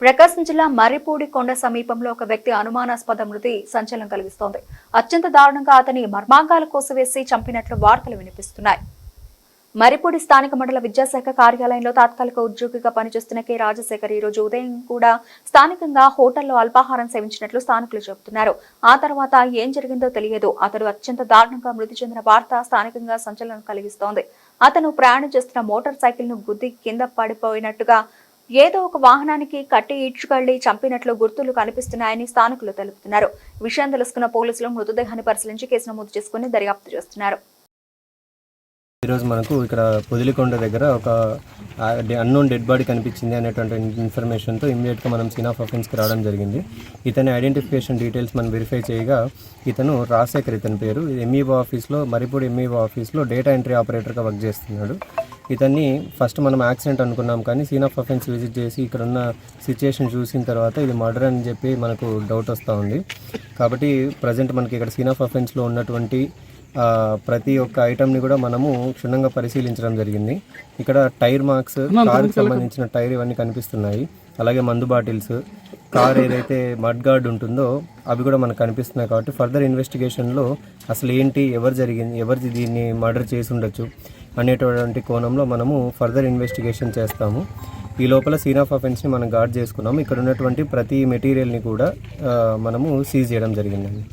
ప్రకాశం జిల్లా మర్రిపూడి కొండ సమీపంలో ఒక వ్యక్తి అనుమానాస్పద మృతి సంచలనం కలిగిస్తోంది. అత్యంత దారుణంగా అతని మర్మాంగాలు కోసివేసి చంపినట్లు వార్తలు వినిపిస్తున్నాయి. మరిపూడి స్థానిక మండల విద్యాశాఖ కార్యాలయంలో తాత్కాలిక ఉద్యోగిగా పనిచేస్తున్న కె. రాజశేఖర్ ఈ రోజు ఉదయం కూడా స్థానికంగా హోటల్లో అల్పాహారం సేవించినట్లు స్థానికులు చెబుతున్నారు. ఆ తర్వాత ఏం జరిగిందో తెలియదు. అతడు అత్యంత దారుణంగా మృతి చెందిన వార్త స్థానికంగా సంచలనం కలిగిస్తోంది. అతను ప్రయాణం చేస్తున్న మోటార్ సైకిల్ను గుద్ది కింద పడిపోయినట్టుగా ఏదో ఒక వాహనానికి కట్టి ఈడ్చుకెళ్ళి చంపినట్లు గుర్తులు కనిపిస్తున్నాయని స్థానికులు తెలుపుతున్నారు. విషయం తెలుసుకున్న పోలీసులు మృతదేహాన్ని పరిశీలించి కేసు నమోదు చేసుకుని దర్యాప్తు చేస్తున్నారు. ఈరోజు మనకు ఇక్కడ పొదిలికొండ దగ్గర ఒక అన్నోన్ డెడ్ బాడీ కనిపించింది అనేటువంటి ఇన్ఫర్మేషన్తో ఇమీడియట్గా మనం సీన్ ఆఫ్ అఫెన్స్కి రావడం జరిగింది. ఇతని ఐడెంటిఫికేషన్ డీటెయిల్స్ మనం వెరిఫై చేయగా ఇతను రాజశేఖర్ ఇతని పేరు. ఎంఈఓ ఆఫీస్లో మరిపూడి ఎంఈఓ ఆఫీస్లో డేటా ఎంట్రీ ఆపరేటర్గా వర్క్ చేస్తున్నాడు. ఇతన్ని ఫస్ట్ మనం యాక్సిడెంట్ అనుకున్నాం కానీ సీన్ ఆఫ్ అఫెన్స్ విజిట్ చేసి ఇక్కడ ఉన్న సిచ్యుయేషన్ చూసిన తర్వాత ఇది మర్డర్ అని చెప్పి మనకు డౌట్ వస్తూ ఉంది. కాబట్టి ప్రజెంట్ మనకి ఇక్కడ సీన్ ఆఫ్ అఫెన్స్లో ఉన్నటువంటి ప్రతి ఒక్క ఐటమ్ని కూడా మనము క్షుణ్ణంగా పరిశీలించడం జరిగింది. ఇక్కడ టైర్ మార్క్స్ కారుకి సంబంధించిన టైర్ ఇవన్నీ కనిపిస్తున్నాయి. అలాగే మందు బాటిల్స్ కార్ ఏదైతే మడ్ గార్డ్ ఉంటుందో అవి కూడా మనకు కనిపిస్తున్నాయి కాబట్టి ఫర్దర్ ఇన్వెస్టిగేషన్లో అసలు ఏంటి ఎవరు జరిగింది ఎవరు దీన్ని మర్డర్ చేసి ఉండొచ్చు. అనేటువంటి కోణంలో మనము ఫర్దర్ ఇన్వెస్టిగేషన్ చేస్తాము. ఈ లోపల సీన్ ఆఫ్ అఫెన్స్ని మనం గార్డ్ చేసుకున్నాము. ఇక్కడ ఉన్నటువంటి ప్రతి మెటీరియల్ని కూడా మనము సీజ్ చేయడం జరిగిందండి.